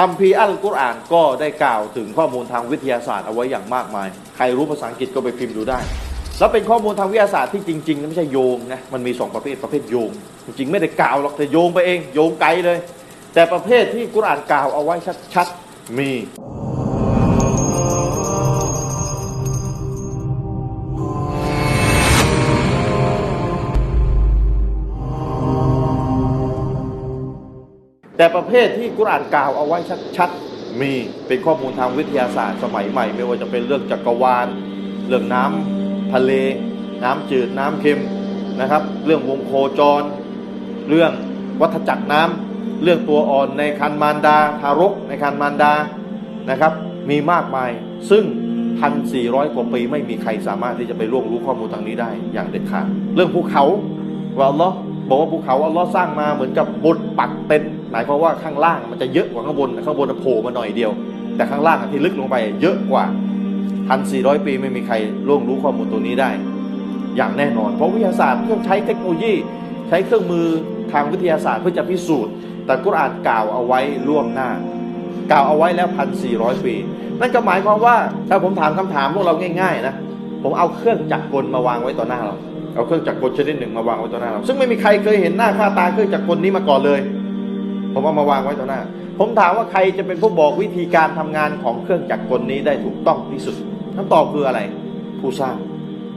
คัมภีร์อัลกุรอานก็ได้กล่าวถึงข้อมูลทางวิทยาศาสตร์เอาไว้อย่างมากมาย ใครรู้ภาษาอังกฤษก็ไปพิมพ์ดูได้ แล้วเป็นข้อมูลทางวิทยาศาสตร์ที่จริงๆไม่ใช่โยงนะมันมีสองประเภทประเภทโยง จริงๆไม่ได้กล่าวหรอกแต่โยงไปเอง โยงไกลเลย แต่ประเภทที่กุรอานกล่าวเอาไว้ชัดๆมี แต่ประเภทที่กุรอานกล่าวเอาไว้ชัดๆ มีเป็นข้อมูลทางวิทยาศาสตร์สมัยใหม่ ไม่ว่าจะเป็นเรื่องจักรวาล เรื่องน้ำทะเล น้ำจืดน้ำเค็มนะครับ เรื่องวงโคจร เรื่องวัฏจักรน้ำเรื่องตัวอ่อนในคันมารดาทารกในคันมารดานะครับมีมากมายซึ่งพันสี่ร้อยกว่าปีไม่มีใครสามารถที่จะไปล่วงรู้ข้อมูลทางนี้ได้อย่างเด็ดขาดเรื่องภูเขาว่าอัลลอฮ์บอกว่าภูเขาอัลลอฮ์สร้างมาเหมือนกับบุตรปักเต็นท์ หมายความว่าข้างล่างมันจะเยอะกว่าข้างบนข้างบนโผล่มาหน่อยเดียว แต่ข้างล่างที่ลึกลงไปเยอะกว่าพันสี่ร้อยปีไม่มีใครล่วงรู้ข้อมูลตัวนี้ได้ อย่างแน่นอน เพราะวิทยาศาสตร์ต้องใช้เทคโนโลยี ใช้เครื่องมือทางวิทยาศาสตร์เพื่อจะพิสูจน์ แต่กุรอานกล่าวเอาไว้ล่วงหน้า กล่าวเอาไว้แล้วพันสี่ร้อยปี นั่นก็หมายความว่าถ้าผมถามคำถามพวกเราง่ายๆนะผมเอาเครื่องจักรกลมาวางไว้ต่อหน้าเราเอาเครื่องจักรกลชนิดหนึ่งมาวางไว้ต่อหน้าเราซึ่งไม่มีใครเคยเห็นหน้าค่าตาเครื่องจักรกลนี้มาก่อนเลย ผมเอามาวางไว้ต่อหน้า ผมถามว่าใครจะเป็นผู้บอกวิธีการทำงานของเครื่องจักรกลนี้ได้ถูกต้องที่สุดคำตอบคืออะไร ผู้สร้าง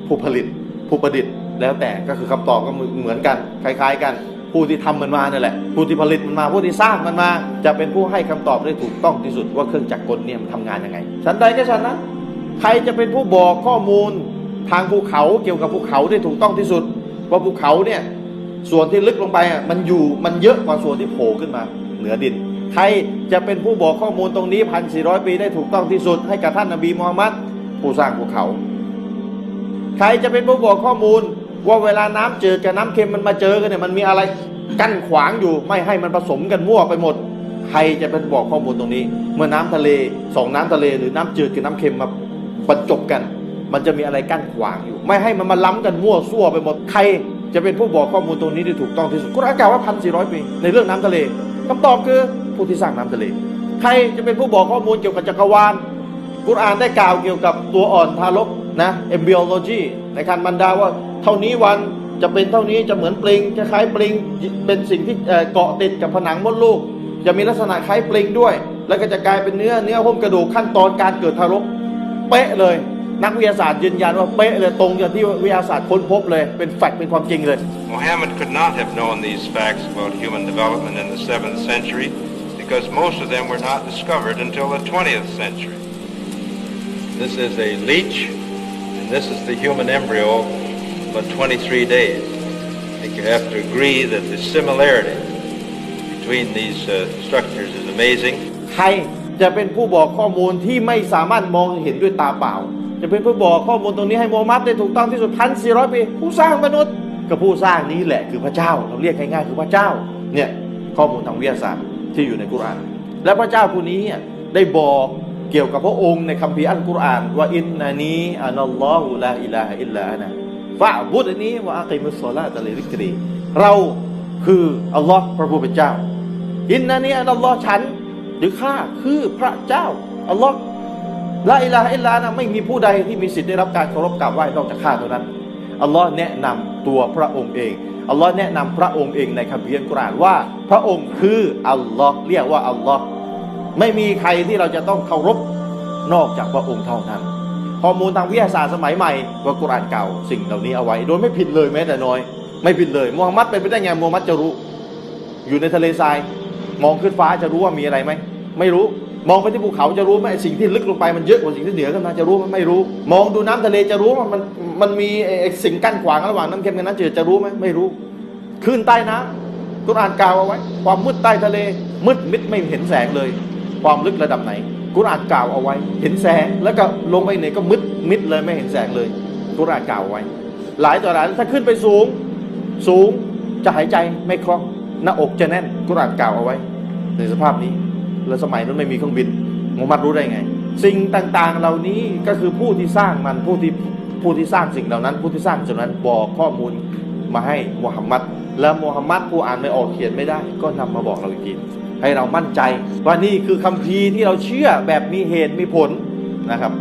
ผู้ผลิต ผู้ประดิษฐ์ แล้วแต่ก็คือคำตอบก็เหมือนกัน คล้ายๆ กัน ผู้ที่ทำมันมาเนี่ยแหละ ผู้ที่ผลิตมันมา ผู้ที่สร้างมันมา จะเป็นผู้ให้คำตอบได้ถูกต้องที่สุด ว่าเครื่องจักรกลเนี่ยมันทำงานยังไง ฉันใดก็ฉันนั้นใครจะเป็นผู้บอกข้อมูลทางภูเขาเกี่ยวกับภูเขาได้ถูกต้องที่สุด ว่าภูเขาเนี่ย ส่วนที่ลึกลงไปอะมันอยู่มันเยอะกว่าส่วนที่โผล่ขึ้นมา เหนือดิน ใครจะเป็นผู้บอกข้อมูลตรงนี้พันสี่ร้อยปีได้ถูกต้องที่สุด ให้กับท่านนบีมูฮัมมัดผู้สร้างภูเขา ใครจะเป็นผู้บอกข้อมูล ว่าเวลาน้ำจืดกับน้ำเค็มมันมาเจอกันเนี่ยมันมีอะไรกั้นขวางอยู่ไม่ให้มันผสมกันมั่วไปหมด ใครจะเป็นบอกข้อมูลตรงนี้ เมื่อน้ำทะเลสองน้ำทะเล หรือน้ำจืดกับน้ำเค็มมาบรรจบกัน มันจะมีอะไรกั้นขวางอยู่ ไม่ให้มันมาล้ำกันมั่วซั่วไปหมดใคร จะเป็นผู้บอกข้อมูลตรงนี้ได้ถูกต้องที่สุดกุรอานกล่าวว่าพันสี่ร้อยปีในเรื่องน้ำทะเลคำตอบคือผู้ที่สร้างน้ำทะเล ใครจะเป็นผู้บอกข้อมูลเกี่ยวกับจักรวาลกุรอานได้กล่าวเกี่ยวกับตัวอ่อนทารกนะ embryology ในคันมันดาว่าเท่านี้วันจะเป็นเท่านี้จะเหมือนปลิงคล้ายปลิงเป็นสิ่งที่เอ่อเกาะติดกับผนังมดลูก จะมีลักษณะคล้ายปลิงด้วย แล้วก็จะกลายเป็นเนื้อเนื้อหุ้มกระดูกขั้นตอนการเกิดทารก เป๊ะเลย นักวิทยาศาสตร์ยืนยันว่าเป๊ะเลยตรงกับที่วิทยาศาสตร์ค้นพบเลยเป็นแฟกต์เป็นความจริงเลย Muhammad could not have known these facts about human development in the 7th century because most of them were not discovered until the 20th century. This is a leech, and this is the human embryo, but 23 days. I think you have to agree that the similarity between these uh, structures is amazing. ใครจะเป็นผู้บอกข้อมูลที่ไม่สามารถมองเห็นด้วยตาเปล่า จะเป็นผู้บอกข้อมูลตรงนี้ให้มูฮัมหมัดได้ถูกต้องที่สุดพันสี่ร้อยปีผู้สร้างมนุษย์ก็ผู้สร้างนี้แหละคือพระเจ้า เราเรียกง่ายๆคือพระเจ้าเนี่ยข้อมูลทางวิทยาศาสตร์ที่อยู่ในกุรอาน และพระเจ้าผู้นี้ได้บอกเกี่ยวกับพระองค์ในคัมภีร์อัลกุรอานว่าอินนานีอานัลลอฮุลาอิลาฮะอิลลาอะนะฟะบุดอันนี้ว่าอักิมุสซอลาตะลิริกรีเราคืออัลลอฮ์พระผู้เป็นเจ้า อินนานีอัลลอฮ์ฉันหรือข้าคือพระเจ้าอัลลอฮ์ ละอิลาอิลานะไม่มีผู้ใดที่มีสิทธิ์ได้รับการเคารพกราบไหว้นอกจากข้าเท่านั้นอัลลอฮ์แนะนำตัวพระองค์เองอัลลอฮ์แนะนำพระองค์เองในคัมภีร์กุรอานว่า พระองค์คืออัลลอฮ์เรียกว่าอัลลอฮ์ไม่มีใครที่เราจะต้องเคารพนอกจากพระองค์เท่านั้นข้อมูลทางวิทยาศาสตร์สมัยใหม่ว่ากุรอานเก่าสิ่งเหล่านี้เอาไว้ โดยไม่ผิดเลยแม้แต่น้อย ไม่ผิดเลยมูฮัมหมัดเป็นไปได้ไงมูฮัมหมัดจะรู้ อยู่ในทะเลทราย มองขึ้นฟ้าจะรู้ว่ามีอะไรไหมไม่รู้ มองไปที่ภูเขาจะรู้ไหมสิ่งที่ลึกลงไปมันเยอะกว่าสิ่งที่เหนือขึ้นมาจะรู้ไหมไม่รู้ มองดูน้ำทะเลจะรู้ว่ามันมันมีสิ่งกั้นขวางระหว่างน้ำเค็มกับน้ำจืดจะรู้ไหมไม่รู้คลื่นใต้น้ำกุรอานกล่าวเอาไว้ ความมืดใต้ทะเลมืดมิดไม่เห็นแสงเลย ความลึกระดับไหนกุรอานกล่าวเอาไว้ เห็นแสงแล้วก็ลงไปไหนก็มืดมิดเลยไม่เห็นแสงเลยกุรอานกล่าวเอาไว้ หลายต่อหลายถ้าขึ้นไปสูง สูงจะหายใจไม่คล่องหน้าอกจะแน่นกุรอานกล่าวเอาไว้ในสภาพนี้ แล้วสมัยนั้นไม่มีเครื่องบินมุฮัมหมัดรู้ได้ไง สิ่งต่างๆเหล่านี้ก็คือผู้ที่สร้างมันผู้ที่ผู้ที่สร้างสิ่งเหล่านั้น ผู้ที่สร้างสิ่งนั้นบอกข้อมูลมาให้มูฮัมหมัดแล้วมูฮัมหมัดผู้อ่านไม่ออกเขียนไม่ได้ ก็นำมาบอกเราอีกทีให้เรามั่นใจว่านี่คือคัมภีร์ที่เราเชื่อแบบมีเหตุมีผลนะครับ